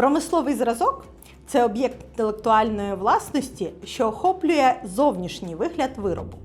Промисловий зразок це об'єкт інтелектуальної власності, що охоплює зовнішній вигляд виробу,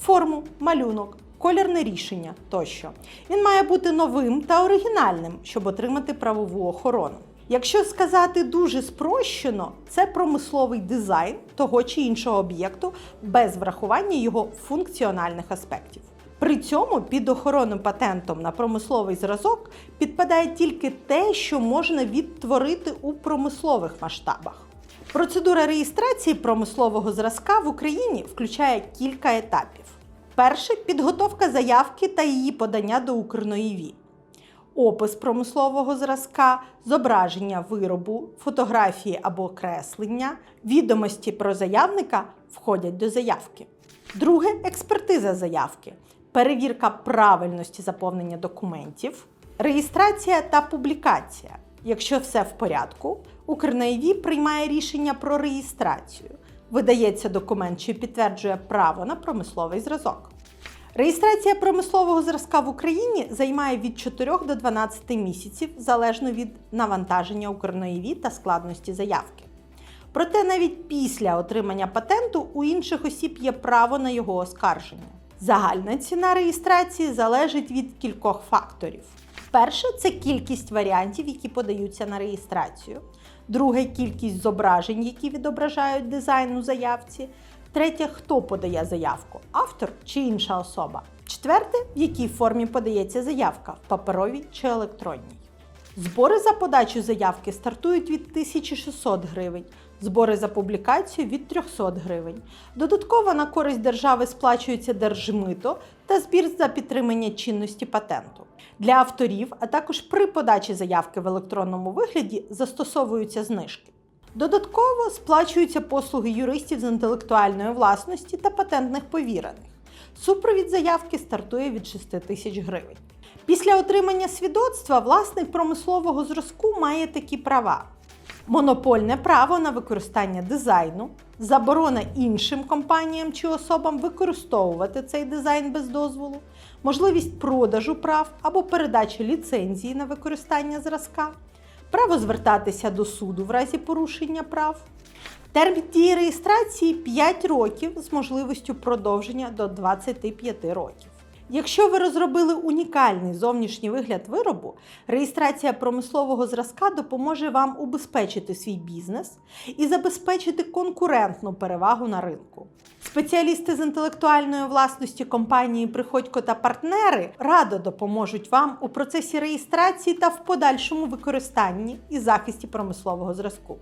форму, малюнок, колірне рішення тощо. Він має бути новим та оригінальним, щоб отримати правову охорону. Якщо сказати дуже спрощено, це промисловий дизайн того чи іншого об'єкту без врахування його функціональних аспектів. При цьому під охорону патентом на промисловий зразок підпадає тільки те, що можна відтворити у промислових масштабах. Процедура реєстрації промислового зразка в Україні включає кілька етапів. Перше підготовка заявки та її подання до Укрноєві. Опис промислового зразка, зображення виробу, фотографії або креслення, відомості про заявника входять до заявки. Друге експертиза заявки, перевірка правильності заповнення документів, реєстрація та публікація. Якщо все в порядку, Укрнаєві приймає рішення про реєстрацію. Видається документ, що підтверджує право на промисловий зразок. Реєстрація промислового зразка в Україні займає від 4 до 12 місяців залежно від навантаження Укрноєві та складності заявки. Проте навіть після отримання патенту у інших осіб є право на його оскарження. Загальна ціна реєстрації залежить від кількох факторів. Перше це кількість варіантів, які подаються на реєстрацію. Друге кількість зображень, які відображають дизайн у заявці. Третє, хто подає заявку автор чи інша особа. Четверте, в якій формі подається заявка паперовій чи електронній. Збори за подачу заявки стартують від 1600 гривень, збори за публікацію від 300 гривень. Додатково на користь держави сплачується держмито та збір за підтримання чинності патенту. Для авторів, а також при подачі заявки в електронному вигляді застосовуються знижки. Додатково сплачуються послуги юристів з інтелектуальної власності та патентних повірених. Супровід заявки стартує від 6 тисяч гривень. Після отримання свідоцтва власник промислового зразку має такі права: монопольне право на використання дизайну, заборона іншим компаніям чи особам використовувати цей дизайн без дозволу, можливість продажу прав або передачі ліцензії на використання зразка, право звертатися до суду в разі порушення прав. Термін дії реєстрації 5 років з можливістю продовження до 25 років. Якщо ви розробили унікальний зовнішній вигляд виробу, реєстрація промислового зразка допоможе вам убезпечити свій бізнес і забезпечити конкурентну перевагу на ринку. Спеціалісти з інтелектуальної власності компанії Приходько та партнери радо допоможуть вам у процесі реєстрації та в подальшому використанні і захисті промислового зразку.